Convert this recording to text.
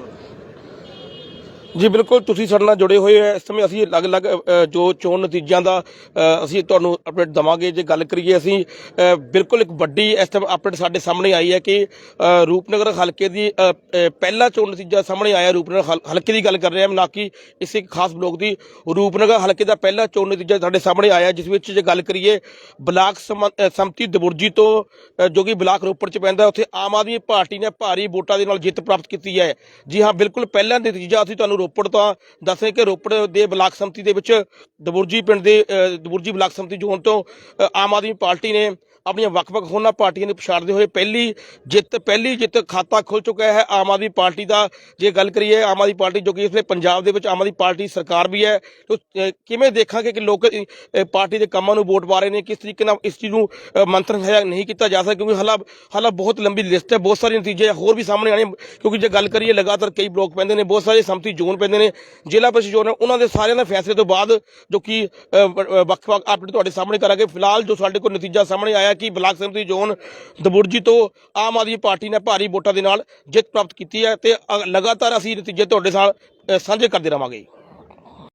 何? ਜੀ ਬਿਲਕੁਲ ਤੁਸੀਂ ਸਾਡੇ ਨਾਲ ਜੁੜੇ ਹੋਏ ਹੋ। ਇਸ ਸਮੇਂ ਅਸੀਂ ਅਲੱਗ-ਅਲੱਗ ਅ, ਜੋ ਚੋਣ ਨਤੀਜਿਆਂ ਦਾ ਅ, ਅਸੀਂ ਤੁਹਾਨੂੰ ਅਪਡੇਟ ਦਵਾਂਗੇ। ਜੇ ਗੱਲ ਕਰੀਏ ਅਸੀਂ ਅ, ਬਿਲਕੁਲ ਇੱਕ ਵੱਡੀ ਇਸ ਟਾਈਮ ਅਪਡੇਟ ਸਾਡੇ ਸਾਹਮਣੇ ਆਈ ਹੈ ਕਿ ਅ, ਰੂਪਨਗਰ ਹਲਕੇ ਦੀ ਅ, ਅ, ਪਹਿਲਾ ਚੋਣ ਨਤੀਜਾ ਸਾਹਮਣੇ ਆਇਆ ਰੂਪਨਗਰ ਹਲ- ਹਲਕੇ ਦੀ ਗੱਲ ਕਰ ਰਹੇ ਹਾਂ। ਨਾ ਕਿ ਇਸ ਇੱਕ ਖਾਸ ਬਲੋਕ ਦੀ ਰੂਪਨਗਰ ਹਲਕੇ ਦਾ ਪਹਿਲਾ ਚੋਣ ਨਤੀਜਾ ਸਾਡੇ ਸਾਹਮਣੇ ਆਇਆ ਜਿਸ ਵਿੱਚ ਜੇ ਗੱਲ ਕਰੀਏ ਬਲਾਕ ਸਮ- ਅ, ਸੰਮਤੀ ਦਬੁਰਜੀ ਤੋਂ ਅ, ਜੋ ਕਿ ਬਲਾਕ ਰੋਪੜ ਚ ਪੈਂਦਾ ਉੱਥੇ ਆਮ ਆਦਮੀ ਪਾਰਟੀ ਨੇ ਭਾਰੀ ਵੋਟਾਂ ਦੇ ਨਾਲ ਜਿੱਤ ਪ੍ਰਾਪਤ ਕੀਤੀ ਹੈ। ਜੀ ਹਾਂ ਬਿਲਕੁਲ ਪਹਿਲਾ ਨਤੀਜਾ ਅਸੀਂ ਤੁਹਾਨੂੰ ਰੋਪੜ ਤੋਂ ਦੱਸੇ ਕਿ ਰੋਪੜ ਦੇ ਬਲਾਕ ਸੰਮਤੀ ਦੇ ਵਿੱਚ ਦਬੁਰਜੀ ਪਿੰਡ ਦੇ ਅ, ਦਬੁਰਜੀ ਬਲਾਕ ਸੰਮਤੀ ਜ਼ੋਨ ਤੋਂ ਆਮ ਆਦਮੀ ਪਾਰਟੀ ਨੇ ਆਪਣੀਆਂ ਵੱਖ-ਵੱਖ ਹੋਰਨਾਂ ਪਾਰਟੀਆਂ ਨੂੰ ਪਛਾੜਦੇ ਹੋਏ ਪਹਿਲੀ ਜਿੱਤ ਪਹਿਲੀ ਜਿੱਤ ਖਾਤਾ ਖੁੱਲ ਚੁੱਕਿਆ ਹੈ। ਆਮ ਆਦਮੀ ਪਾਰਟੀ ਦਾ ਜੇ ਗੱਲ ਕਰੀਏ ਆਮ ਆਦਮੀ ਪਾਰਟੀ ਜੋ ਕਿ ਇਸ ਵੇਲੇ ਪੰਜਾਬ ਦੇ ਵਿੱਚ ਆਮ ਆਦਮੀ ਪਾਰਟੀ ਸਰਕਾਰ ਵੀ ਹੈ ਕਿਵੇਂ ਦੇਖਾਂਗੇ ਕਿ ਲੋਕ ਪਾਰਟੀ ਦੇ ਕੰਮਾਂ ਨੂੰ ਵੋਟ ਪਾ ਰਹੇ ਨੇ ਕਿਸ ਤਰੀਕੇ ਨਾਲ ਇਸ ਚੀਜ਼ ਨੂੰ ਅ, ਮੰਥਨ ਹੈ ਨਹੀਂ ਕੀਤਾ ਜਾ ਸਕਦਾ? ਕਿਉਂਕਿ ਹਾਲਾ ਹਾਲਾ ਬਹੁਤ ਲੰਬੀ ਲਿਸਟ ਹੈ ਬਹੁਤ ਸਾਰੇ ਨਤੀਜੇ ਹੋਰ ਵੀ ਸਾਹਮਣੇ ਆਣੇ ਕਿਉਂਕਿ ਜੇ ਗੱਲ ਕਰੀਏ ਲਗਾਤਾਰ ਕਈ ਬਲੋਕ ਪੈਂਦੇ ਨੇ ਬਹੁਤ ਸਾਰੇ ਸੰਮਤੀ ਜ਼ੋਨ ਪੈਂਦੇ ਨੇ ਜ਼ਿਲ੍ਹਾ ਪਰਿਸ਼ਦ ਜ਼ੋਨ ਹੈ, ਉਹਨਾਂ ਦੇ ਸਾਰਿਆਂ ਦੇ ਫੈਸਲੇ ਤੋਂ ਬਾਅਦ ਜੋ ਕਿ ਵੱਖ-ਵੱਖ ਅਪਡੇਟ ਤੁਹਾਡੇ ਸਾਹਮਣੇ ਕਰਾਂਗੇ। ਫਿਲਹਾਲ ਜੋ ਸਾਡੇ ਕੋਲ ਨਤੀਜਾ ਸਾਹਮਣੇ ਆਇਆ ਕਿ ਬਲਾਕ ਸੰਮਤੀ ਜ਼ੋਨ ਦਬੁਰਜੀ ਤੋਂ ਆਮ ਆਦਮੀ ਪਾਰਟੀ ਨੇ ਭਾਰੀ ਵੋਟਾਂ ਦੇ ਨਾਲ ਜਿੱਤ ਪ੍ਰਾਪਤ ਕੀਤੀ ਹੈ ਤੇ ਲਗਾਤਾਰ ਅਸੀਂ ਨਤੀਜੇ ਤੁਹਾਡੇ ਨਾਲ ਸਾਂਝੇ ਕਰਦੇ ਰਵਾਂਗੇ।